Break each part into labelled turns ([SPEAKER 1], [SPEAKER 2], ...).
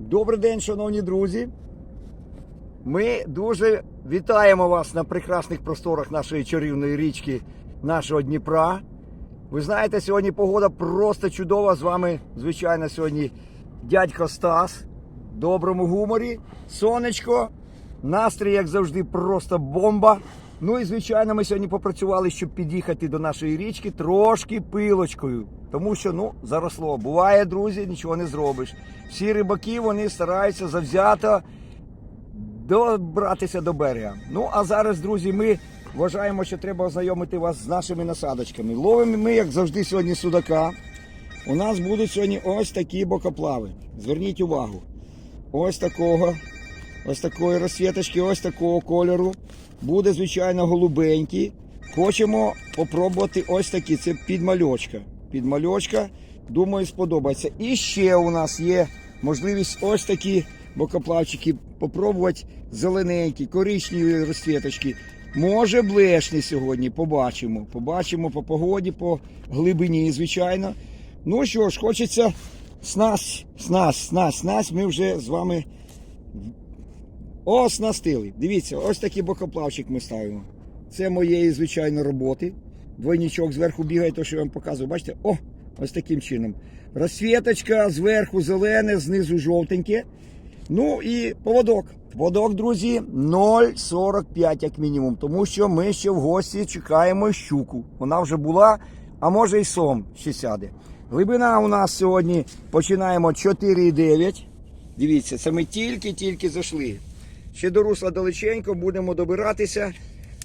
[SPEAKER 1] Добрий день, шановні друзі. Ми дуже вітаємо вас на прекрасних просторах нашої чарівної річки, нашого Дніпра. Ви знаєте, сьогодні погода просто чудова. З вами, звичайно, сьогодні дядько Стас. В доброму гуморі, сонечко, настрій, як завжди, просто бомба. Ну і звичайно, ми сьогодні попрацювали, щоб під'їхати до нашої річки трошки пилочкою. Тому що ну заросло. Буває, друзі, нічого не зробиш. Всі рибаки вони стараються завзято добратися до берега. Ну а зараз, друзі, ми вважаємо, що треба ознайомити вас з нашими насадочками. Ловимо ми, як завжди, сьогодні судака. У нас будуть сьогодні ось такі бокоплави. Зверніть увагу. Ось такого, ось такої розсвіточки, ось такого кольору. Буде, звичайно, голубенький. Хочемо попробувати ось такі. Це підмальочка. Підмальочка, думаю, сподобається. І ще у нас є можливість ось такі бокоплавчики попробувати зелененькі, коричневі розсвіточки. Може блешні сьогодні, побачимо. Побачимо по погоді, по глибині, звичайно. Ну що ж, хочеться снасть, снасть, снасть, снасть. Ми вже з вами оснастили. Дивіться, ось такий бокоплавчик ми ставимо. Це моєї, звичайно, роботи. Двойничок зверху бігає, то що я вам показую. Бачите? О, ось таким чином. Розсвіточка зверху зелене, знизу жовтеньке. Ну і поводок. Поводок, друзі, 0,45 як мінімум. Тому що ми ще в гості чекаємо щуку. Вона вже була, а може й сом ще сяде. Глибина у нас сьогодні починаємо 4,9. Дивіться, це ми тільки-тільки зайшли. Ще до русла далеченько, будемо добиратися.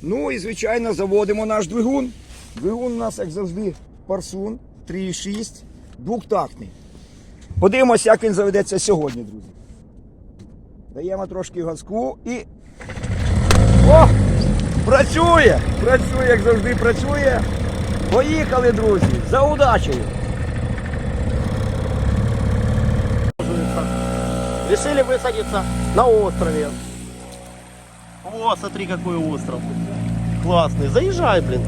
[SPEAKER 1] Ну і, звичайно, заводимо наш двигун. Двигун у нас, як завжди, парсун 3,6, двохтактний. Подивимося, як він заведеться сьогодні, друзі. Даємо трошки газку і. О! Працює! Працює, як завжди працює. Поїхали, друзі! За удачею!
[SPEAKER 2] Решили высадиться на острове. О, смотри, какой остров. Классный. Заезжай, блин.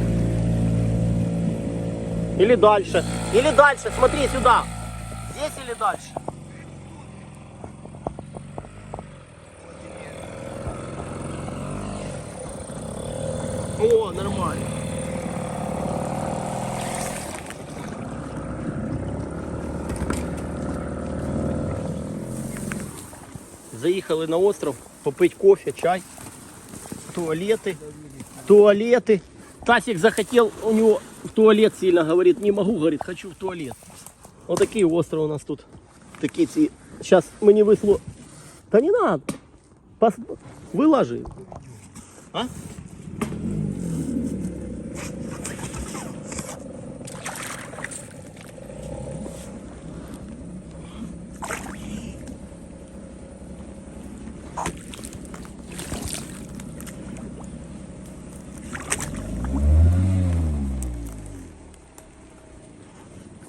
[SPEAKER 2] Или дальше. Или дальше. Смотри сюда. Здесь или дальше. О, нормально. Заїхали на остров попить кофе, чай, туалеты. Туалеты. Тасик захотел, у него в туалет сильно говорит, не могу, говорит, хочу в туалет. Вот такие остров у нас тут. Такие ці. Сейчас мы не высло. Да не надо. Пос... Выложи. А?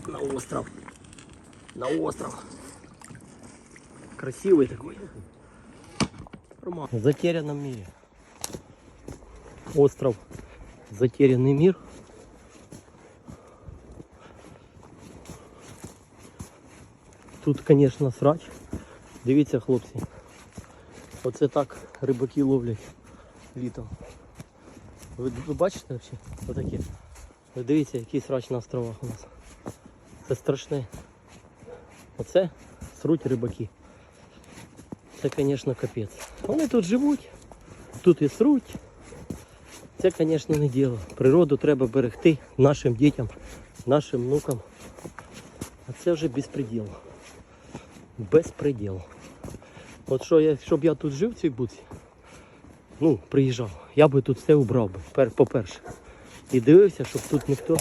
[SPEAKER 2] На остров. На остров. Красивый такой. Роман. В затерянном мире. Остров. Затерянный мир. Тут, конечно, срач. Дивіться, хлопці. Оце так рибаки ловлять літом. Ви, ви бачите взагалі? Отаке. Ви дивіться, який срач на островах у нас. Це страшне. Оце сруть рибаки. Це, звісно, капець. Вони тут живуть, тут і сруть. Це, звісно, не діло. Природу треба берегти нашим дітям, нашим внукам. А це вже безпреділ. Безпреділ. От що я, щоб я тут жив в цій буці, ну, приїжджав, я би тут все убрав би, по-перше. І дивився, щоб тут ніхто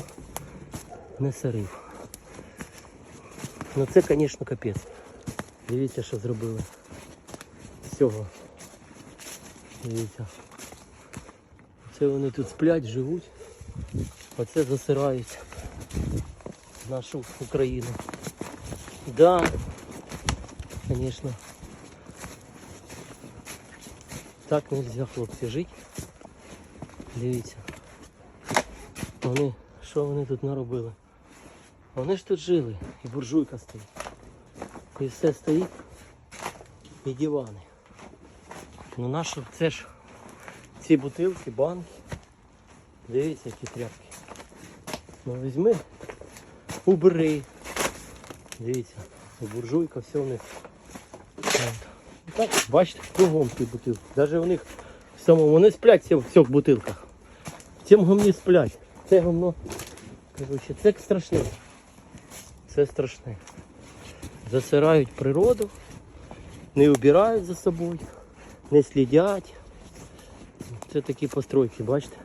[SPEAKER 2] не сарив. Ну це, звісно, капець. Дивіться, що зробили. З цього. Дивіться. Це вони тут сплять, живуть. Оце засирають нашу Україну. Да, звісно. Так нельзя, хлопці, жити. Дивіться. Вони, що вони тут наробили? Вони ж тут жили, і буржуйка стоїть. І все стоїть. і дивани. Ну нащо це ж ці бутилки, банки. Дивіться, які тряпки. Ну візьми, убери. Дивіться, буржуйка, все у них. І Так, бачите, кругом ці бутилки. Навіть у них в самому вони сплять в цих бутилках. В цьому гомні сплять. Це гомно. Короче, це страшне. Це страшне. Засирають природу, не убирають за собою, не слідять. Це такі постройки, бачите?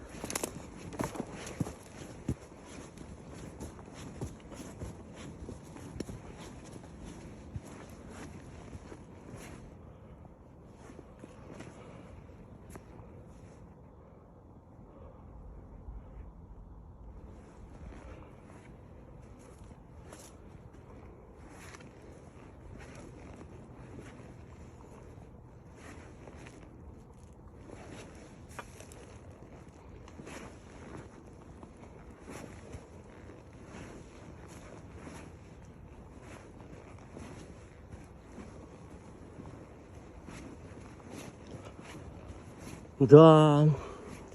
[SPEAKER 2] Да,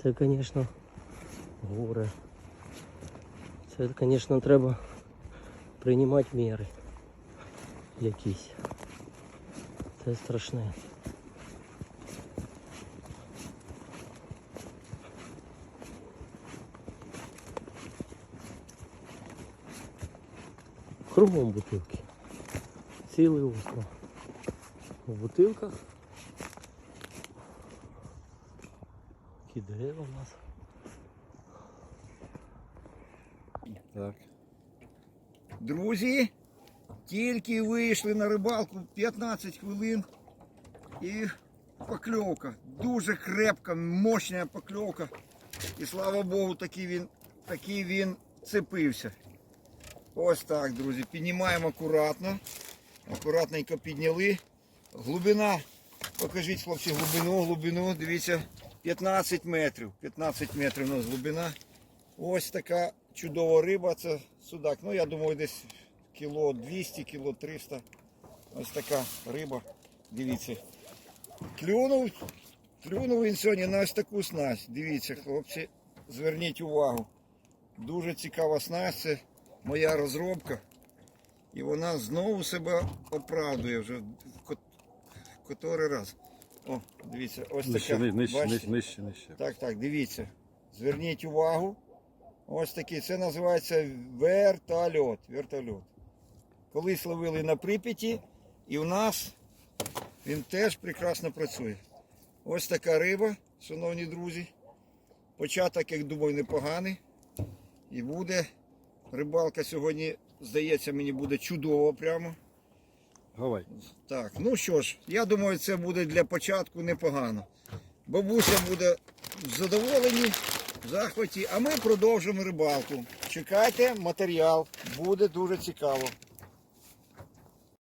[SPEAKER 2] це, звісно, горе. Це, звісно, треба приймати міри якісь. Це страшне. Кругом бутилки. Цілий остров. В бутилках. Які дерева у нас.
[SPEAKER 3] Так.
[SPEAKER 1] Друзі, тільки вийшли на рибалку 15 хвилин і покльовка. Дуже крепка, мощна покльовка. І слава Богу, такий він, такий він цепився. Ось так, друзі. Піднімаємо акуратно. Акуратненько підняли. Глибина, покажіть, хлопці, глибину, глибину, дивіться, 15 метрів. 15 метрів у нас глибина. Ось така чудова риба, це судак. Ну, я думаю, десь кіло 200, кіло 300. Ось така риба. Дивіться. Клюнув, клюнув він сьогодні на ось таку снасть. Дивіться, хлопці, зверніть увагу. Дуже цікава снасть, це моя розробка. І вона знову себе оправдує вже в котрий раз. О, дивіться, ось
[SPEAKER 3] Нижче,
[SPEAKER 1] така.
[SPEAKER 3] нижче, нижче, нижче, нижче.
[SPEAKER 1] Так, так, дивіться. Зверніть увагу. Ось такий. Це називається вертольот. Вертольот. Колись ловили на Прип'яті, і в нас він теж прекрасно працює. Ось така риба, шановні друзі. Початок, як думаю, непоганий. І буде. Рибалка сьогодні, здається, мені буде чудово прямо.
[SPEAKER 3] Гавай.
[SPEAKER 1] Так, ну що ж, я думаю, це буде для початку непогано. Бабуся буде в задоволенні, в захваті, а ми продовжимо рибалку. Чекайте матеріал, буде дуже цікаво.